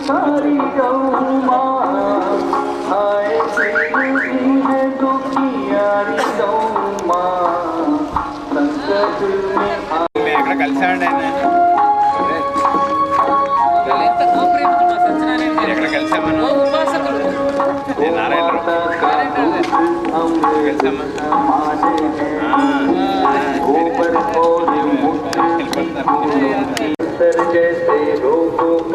सारी गौमा आए तेरी है दुखियारी गौमा संकट में आ మేము ఎక్కడ కలిసామండి ఆయన ఎంత ప్రేమించున్నా సత్యనారాయణ మీరు ఎక్కడ కలిసామను ఉపాసకులు నేను నారాయణరావు కలిసామా ऊपर और सर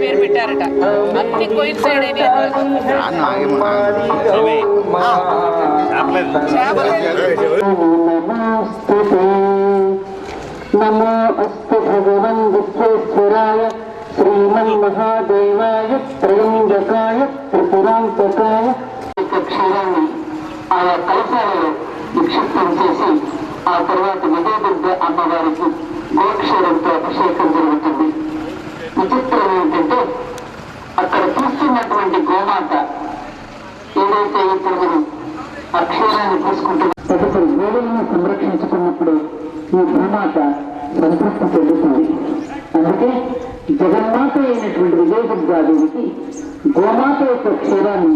పేరు పెట్టారట అన్ని కోయిన్ సైడ్ नमो अस्तु भगवन् विश्वेश्वराय श्रीमन्महादेवाय त्रयम्बकाय त्रिपुरान्तकाय క్షీరాన్ని ఆయా కలశాలలో నిక్షిప్తం చేసి ఆ తర్వాత విజయదుర్గ అమ్మవారికి గోక్షీరంతో అభిషేకం జరుగుతుంది. విచిత్రం ఏంటంటే అక్కడ చూస్తున్నటువంటి గోమాత ఏదైతే ఇప్పుడు మనం అక్షరాన్ని తీసుకుంటున్నాం తదుపరి గోవులను సంరక్షించుకున్నప్పుడు ఈ భూమాత సంతృప్తి చెందుతుంది. అందుకే జగన్మాత అయినటువంటి విజయదుర్గాదేవికి గోమాత యొక్క క్షీరాన్ని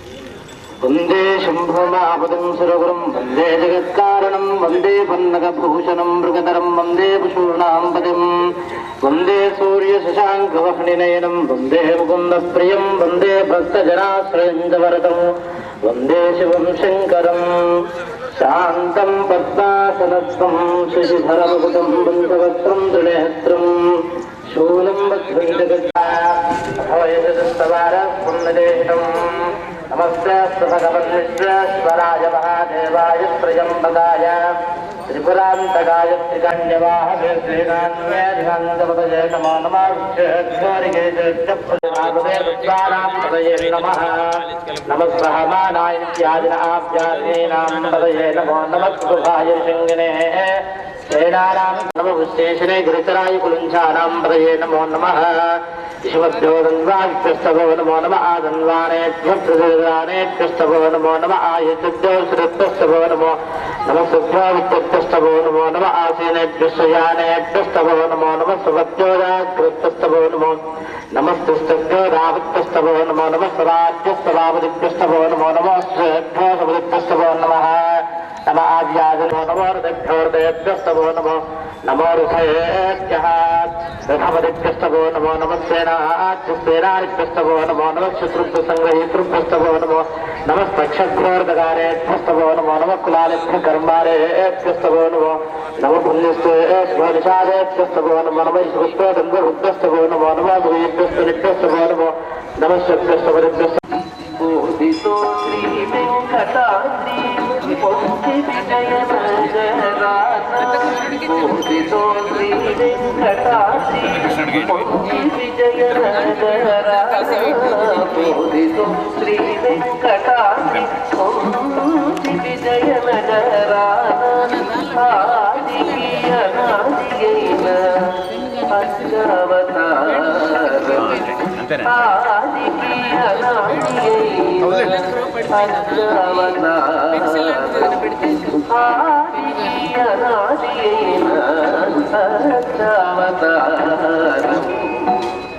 వందే శంభోనాపదం సురగురం వందే జగత్కారణం వందే పన్నగభూషణం మృగధరం వందే పశూర్ణాంపదం వందే సూర్య శశాంకవహ్నినయనం వందే ముకుంద ప్రియం వందే భక్తజనాశ్రయందవరతం వందే శివం శంకరం శాంతం పద్మాసనస్థం శశిధరముకుటం బంధవక్త్రం త్రినేత్రం శూలం బద్ధం జగత్వారపుణ్యదేశం नमस्ते भगवन्विश्वेश्वराय महादेवाय त्र्यम्बकाय त्रिपुरान्तकाय त्रिकण्यवाहवेश्रीनान्यधिकान्तपतये नमो नमः विश्वेश्वरिकेशपदये नमः नमः सहमानाय इत्यादिनाभ्यादीनां पदये नमो नमः कृभाय शृङ्गिने ేనాశేషణే ధృతరాయ కులుంఛానాం ప్రజే నమో నమ. విశ్వభ్యో ధన్వాభ్యస్తభో నమో నమ. ఆధన్వానేభ్యప్రదానేభ్యస్తభో నమో నమ. ఆయుభ్యో శ్రుత్వస్తభో నమో నమ. శుభ్రావిత్యభ్యస్తభో నమో నమ. ఆసీనేభ్యశయానేభ్యస్తభో నమో నమ. సుభద్యోదాకృత్యస్తభో నమో నమస్తుస్తభ్యో రావత్యస్తభో నమో నమ. స్వరాజ్యస్తవాపదిభ్యస్తభో నమో నమ. శ్రేభ్యో సమృత్యస్తభో నమ. नम आज्याजनो नमो हृदयभ्योर्दयभ्यस्तवो नमो नमो हृदयेभ्यः रथमदिभ्यस्तवो नमो नमस्सेनाभ्यस्तेनाभ्यस्तवो नमो नमः शत्रुभ्यसङ्ग्रहीतृभ्यस्तवो नमो नमस्तक्षभ्योर्दगारेभ्यस्तवो नमो नमः कुलालेभ्य कर्मारेभ्यस्तवो नमो नमः पुण्यस्तेभ्यो निषादेभ्यस्तवो नमो नमः श्रुष्टोदङ्गभुभ्यस्तवो नमो नमः भूयेभ्यस्तु निभ्यस्तवो नमो नमः शभ्यस्तवरिभ्यस्तु श्रीवेङ्कटाद्री శ్రీ విజయ పూజితో శ్రీ వెంకటాద్రి విజయ పూజితో శ్రీ విజయ అనాదిగైన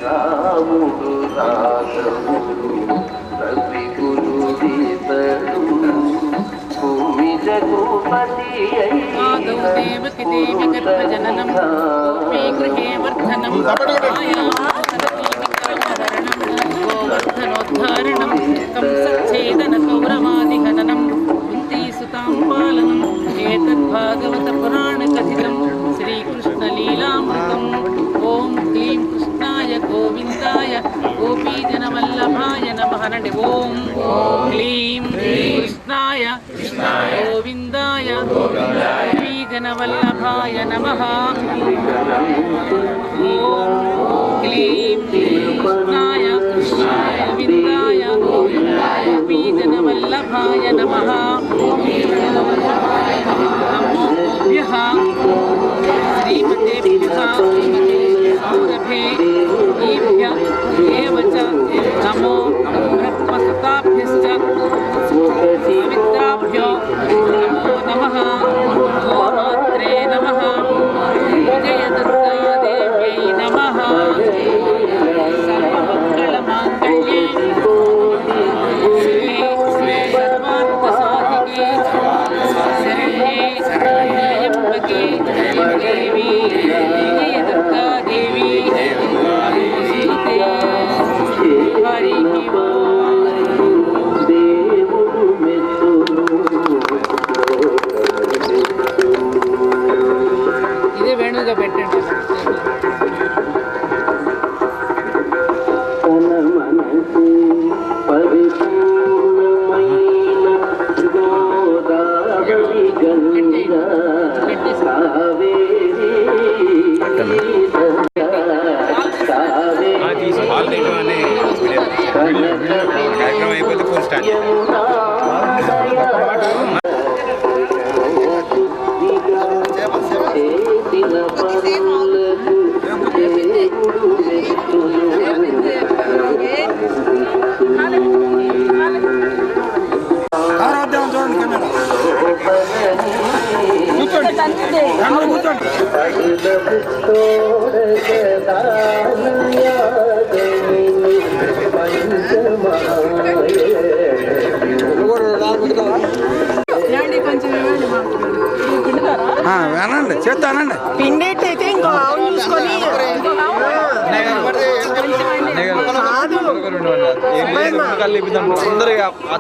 రాముడు రాఘవుడు రవి గురు భూమి జగుపతి దేవకి దేవి గర్భజననం గృహే వర్ధనం. ఓం క్లీం కృష్ణాయ గోవిందాయ గోపీజనవల్లభాయ నమః. ఓం క్లీం కృష్ణాయ గోవిందాయ గోపీజనవల్లభాయ నమః. నమో భ్యః. శ్రీమతేభ్యः अङ्गभे ईभ्य नमो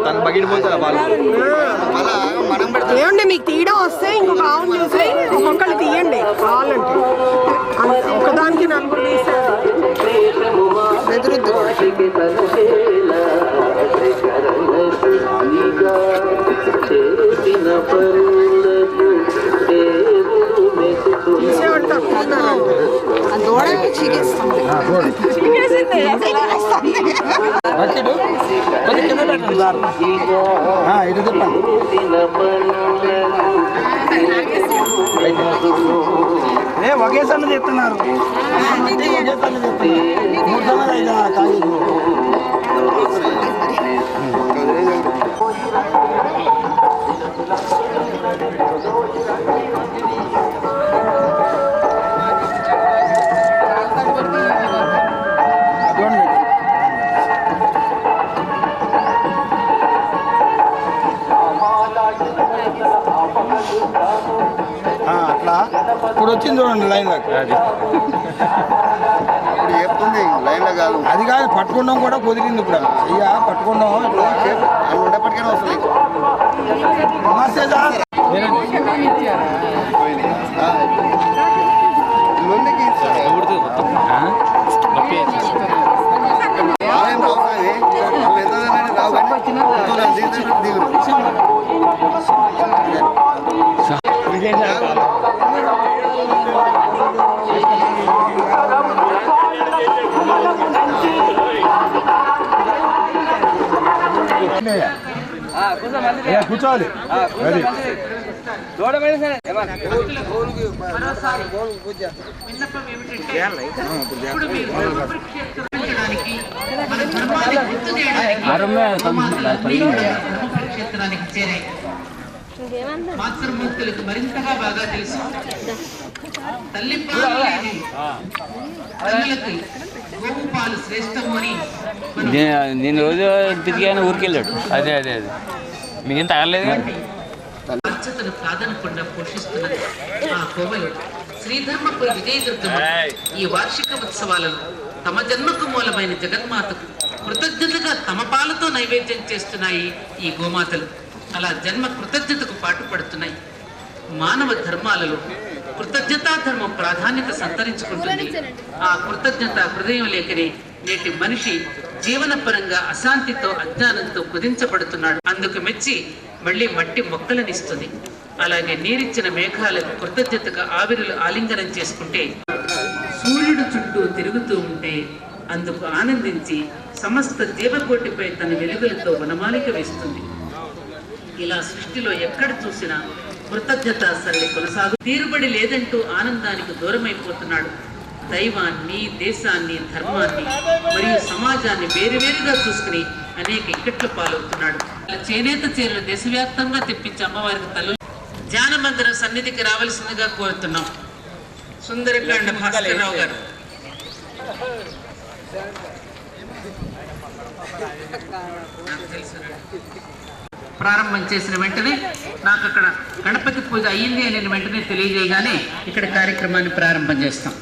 తను వాళ్ళు. ఏమండి మీకు తీయడం వస్తే ఇంకొక ఆవును చూసి ఒక్కొక్కరు తీయండి. కావాలంటే. ఒకదానికి నలుగురు తీసారు మెచ్చును తీసేవంటే ఒప్పుకున్నారంట. ఇటు చెప్పండి ఏ ఒకేసారి చెప్తున్నారు. మూడు సార్లు ఐదు తాగి అట్లా ఇప్పుడు వచ్చింది చూడండి లైన్ అది. ఇప్పుడు చెప్తుంది లైన్లో కాదు. అది కాదు పట్టుకోవడం కూడా కుదిరింది ఇప్పుడు. అయ్యా పట్టుకోవడం ఉండేప్పటికైనా వస్తుంది. నమస్తే సార్. ముందుకి కూర్చోవాలి. అది క్షేత్రానికి మాతృమూర్తులకు మరింతగా బాగా తెలుసు తల్లి పాలు లేని తల్లులకు గోవు పాలు శ్రేష్టము అని నేను రోజు తిరిగాను ఊరికి వెళ్ళాడు అదే అదే అదే. మీకేం తగలేదు బాధ్యతను కాదనకుండా పోషిస్తున్నది ఆ కోవలు శ్రీధర్మపురి విజయదుర్గమ్మ ఈ వార్షిక ఉత్సవాలలో తమ జన్మకు మూలమైన జగన్మాతకు కృతజ్ఞతగా తమ పాలతో నైవేద్యం చేస్తున్నాయి ఈ గోమాతలు. అలా జన్మ కృతజ్ఞతకు పాటుపడుతున్నాయి. మానవ ధర్మాలలో కృతజ్ఞతా ధర్మం ప్రాధాన్యత సంతరించుకుంటుంది. ఆ కృతజ్ఞత హృదయం లేకనే నేటి మనిషి జీవనపరంగా అశాంతితో అజ్ఞానంతో కుదించబడుతున్నాడు. అందుకు మెచ్చి మళ్ళీ మట్టి మొక్కలనిస్తుంది. అలాగే నీరిచ్చిన మేఘాలకు కృతజ్ఞతగా ఆవిరులు ఆలింగనం చేసుకుంటే సూర్యుడు చుట్టూ తిరుగుతూ ఉంటే అందుకు ఆనందించి సమస్త జీవకోటిపై తన వెలుగులతో వనమాలిక వేస్తుంది. ఇలా సృష్టిలో ఎక్కడ చూసినా కృతజ్ఞత సరళి కొనసాగు. తీరుబడి లేదంటూ ఆనందానికి దూరమైపోతున్నాడు. దైవాన్ని దేశాన్ని ధర్మాన్ని మరియు సమాజాన్ని వేరువేరుగా చూసుకుని అనేక ఇక్కట్లు పాలవుతున్నాడు. ఇలా చేనేత చీరలు దేశవ్యాప్తంగా తెప్పించి అమ్మవారికి తలు ధ్యాన మందిరం సన్నిధికి రావాల్సిందిగా కోరుతున్నాం. సుందరకాండ భాస్కర్రావు గారు. ప్రారంభం చేసిన వెంటనే నాకు అక్కడ గణపతి పూజ అయ్యింది అని వెంటనే తెలియజేయగానే ఇక్కడ కార్యక్రమాన్ని ప్రారంభం చేస్తాం.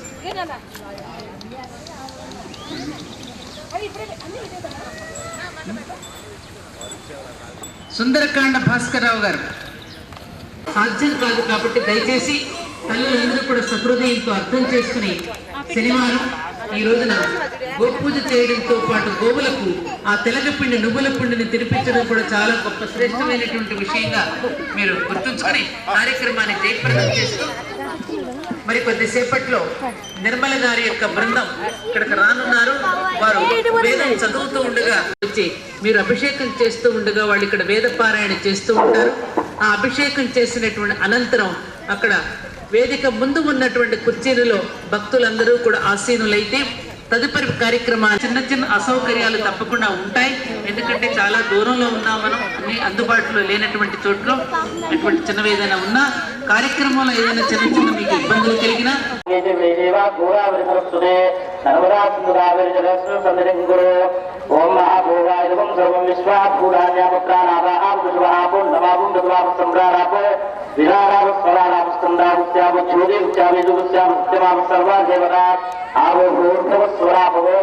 సుందరకాండ భాస్కర్రావు గారు. సాధ్యం కాదు కాబట్టి దయచేసి తల్లులందరూ కూడా సహృదయంతో అర్థం చేసుకుని శనివారం ఈ రోజున గోపూజ చేయడంతో పాటు గోవులకు ఆ తెలగపిండి నువ్వుల పిండిని తినిపించడం కూడా చాలా గొప్ప శ్రేష్టమైనటువంటి విషయంగా మీరు గుర్తుంచుకొని కార్యక్రమాన్ని జయప్రదం చేస్తూ మరి కొద్దిసేపట్లో నిర్మల గారి యొక్క బృందం ఇక్కడికి రానున్నారు. వారు వేదం చదువుతూ ఉండగా వచ్చి మీరు అభిషేకం చేస్తూ ఉండగా వాళ్ళు ఇక్కడ వేద పారాయణ చేస్తూ ఉంటారు. ఆ అభిషేకం చేసినటువంటి అనంతరం అక్కడ వేదిక ముందు ఉన్నటువంటి కుర్చీలలో భక్తులందరూ కూడా ఆసీనులైతే తదుపరి కార్యక్రమాలు చిన్న చిన్న అసౌకర్యాలు తప్పకుండా ఉంటాయి. ఎందుకంటే చాలా దూరంలో ఉన్నాం మనం. అన్ని అందుబాటులో లేనటువంటి చోట్ల అటువంటి చిన్నవి ఏదైనా ఉన్నా కార్యక్రమంలో ఏదైనా చిన్న చిన్న మీకు ఇబ్బందులు కలిగినా ఓం మహాభూగాయ సర్వం విశ్వాత్ భూరాన్యాపుత్రానాభాపుష్వాపుం నమాపుం विहारावस्वरावस्कन्दावस्यावच्छोदिवस्याविदुवस्यावस्यमां सर्वादेवता आवोभूर्भवस्वराभवो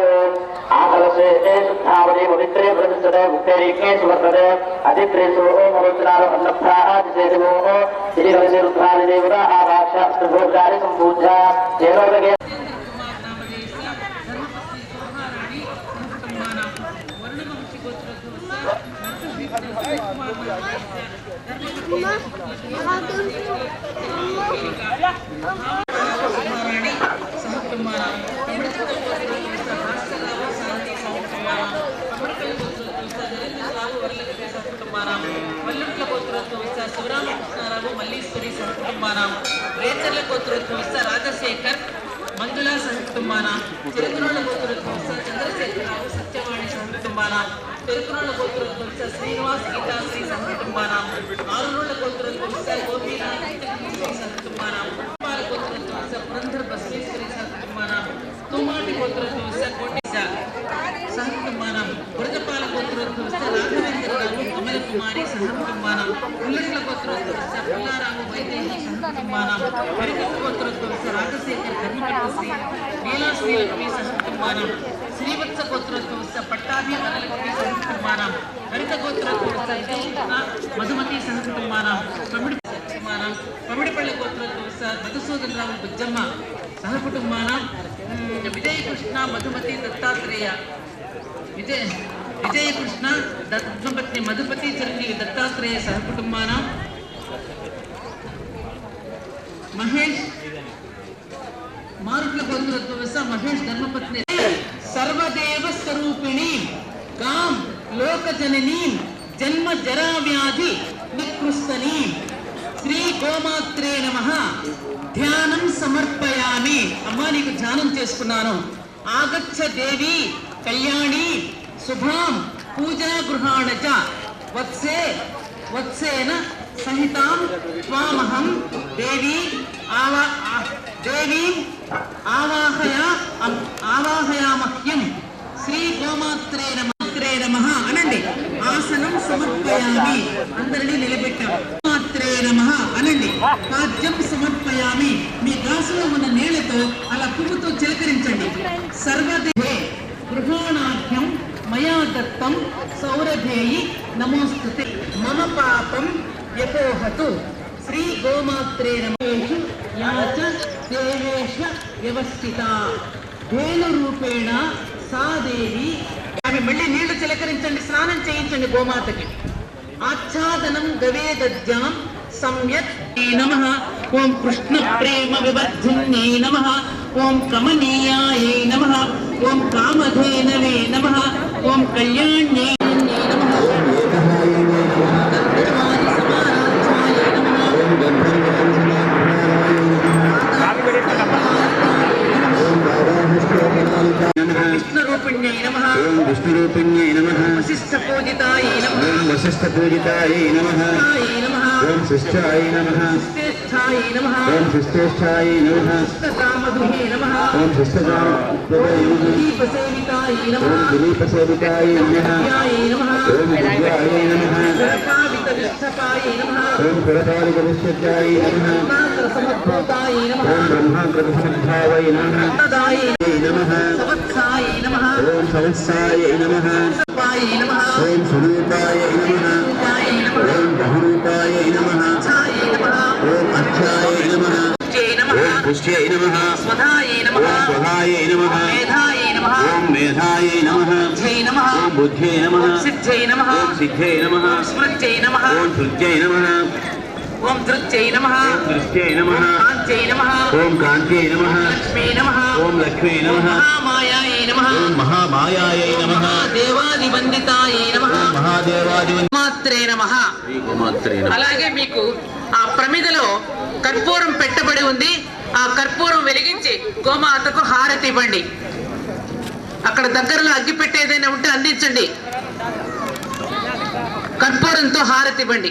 आकलशे धावने पवित्रे प्रदृश्यते गुप्तेरीकेषु वर्तते अतित्रेषु ओम रुद्रार अन्नभ्राः श्रीकलशे रुद्रादिदेवता आभाषा सम्पूज्या जेनोदके వల్లుట్ల గోత్రోత్సవం ఇస్తా శివరామకృష్ణారావు మల్లీశ్వరి సహకుటుంబానాం రేచర్ల గోత్రోత్సవం ఇస్తా రాజశేఖర్ మందుల సహకుటుంబానాం చిరుకురోళ్ళ గోత్రోత్సవం ఇస్తా చంద్రశేఖరరావు సత్యవాణి సహకుటుంబానాం పెరుకురోళ్ళ గోత్రోత్సవం ఇస్తా శ్రీనివాస్ గీతాశ్రీ సహకుటుంబానాం ఆరురోళ్ళ గోత్రోత్సవం ఇస్తా గోపీనాథ్ శ్రీ సహకుటుంబానాం కుటుంబాల గోత్రోత్సవం ఇస్తా పురంధర్ బసవేశ్వరి సహకుటుంబానాం తుమాటి గోత్రోత్సవం ఇస్తా కోటేశ సహకుటుంబానం బురదపాల రాఘవేంద్ర రాఘవేంద్రరావు అమల కుమారి సంఘ సహకుటుంబానం ఉల్లట్ల గోత్రోద్భవిస్తే పుల్లారాము వైదేహి సంఘ కుటుంబాన సహకుటుంబానం పరిగెత్త గోత్రోద్భవిస్తే రాజశేఖర్ ధర్మపట్ల శ్రీ నీలా శ్రీలక్ష్మి కుటుంబాన శ్రీవత్స గోత్రోద్భవిస్తే పట్టాభి ಕುಟುಂಬಾನಾಂ ಕರಿತಗೋತ್ರ ಮಧುಮತಿ ಸಹ ಕುಟುಂಬಾನಾಂ ಪಮಿಡಿ ಕುಟುಂಬಾನಾಂ ಪಮಿಡಿಪಳ್ಳಿ ಗೋತ್ರ ಮಧುಸೂದನ್ ರಾವ್ ಬುಜ್ಜಮ್ಮ ಸಹ ಕುಟುಂಬಾನ ವಿಜಯ ಕೃಷ್ಣ ಮಧುಮತಿ ದತ್ತಾತ್ರೇಯ, ವಿಜಯ ವಿಜಯ ಕೃಷ್ಣ ದತ್ತಪತ್ನಿ ಮಧುಪತಿ ಚರಂಗಿ ದತ್ತಾತ್ರೇಯ ಸಹ ಕುಟುಂಬಾನ ಮಹೇಶ್ గోత్రోద్భవస మహేష్ ధర్మపత్ని. సర్వదేవ స్వరూపిణి. గాం లోకజననీ. జన్మ జరా వ్యాధి నికృస్తని శ్రీ గోమాత్రే నమ. ధ్యానం సమర్పయామి. అమ్మా నీకు ధ్యానం చేసుకున్నాను. ఆగచ్చ దేవి కళ్యాణి. శుభాం పూజా గృహాణ చ వత్సే వత్సేన సహితాం త్వామహం. దేవి ఆవా ఆ- దేవీం ఆవాహయ ఆవాహయామహ్యం. శ్రీ గోమాత్రే నమ నమ అనండి. ఆసనం సమర్పయామి. అందరినీ నిలబెట్టాం. మాత్రే నమ అనండి. పాద్యం సమర్పయామి. మీ దాసులో ఉన్న నేలతో అలా పువ్వుతో చిలకరించండి. సర్వదే గృహాణాఖ్యం మయా దత్తం సౌరభేయి నమోస్తుతే. మమ పాపం యపోహతు శ్రీ గోమాత్రే నమేషు యాచ దేవేషు వ్యవస్థిత వేణురూపేణ సాదేవి. ఆమె మళ్ళీ నీళ్ళు చిలకరించండి స్నానం చేయించండి గోమాతకి. ఆచ్ఛాదనం గవేదజ్జాం సమ్యక్. నమ. ఓం కృష్ణ ప్రేమ వివర్ధిన్యై నమ. ఓం కమనీయాయై నమ. ఓం కామధేనవే నమ. ఓం కళ్యాణ్యై నమ ఓం వశిష్ఠ పూజితాయై నమ నమ ఓం శిష్టాయ నమ శ్రేష్ఠాయ నమ ఓం శిష్టేష్టాయ నమ కామధుహే నమ ఓం శిష్టకాయ నమ. దీపసేవితాయ నమ. ఓం దిలీపసేవితాయ నమ. నమ. ఓం దివ్యాయ నమ. కావిత విష్టకాయ నమ. ఓం పురకాలికవిశ్వత్యాయ నమ. సమద్భూతాయ నమ. ఓం బ్రహ్మాకృతసద్భావై నమ. దాయ నమ. సమత్సాయ నమ. నమ మహాదేవాది మాత్రే నమ అలాగే మీకు ఆ ప్రమిదలో కర్పూరం పెట్టబడి ఉంది ఆ కర్పూరం వెలిగించి గోమాతకు హారతి ఇవ్వండి అక్కడ దగ్గరలో అగ్గిపెట్టేదైనా ఉంటే అందించండి. కర్పూరంతో హారతి ఇవ్వండి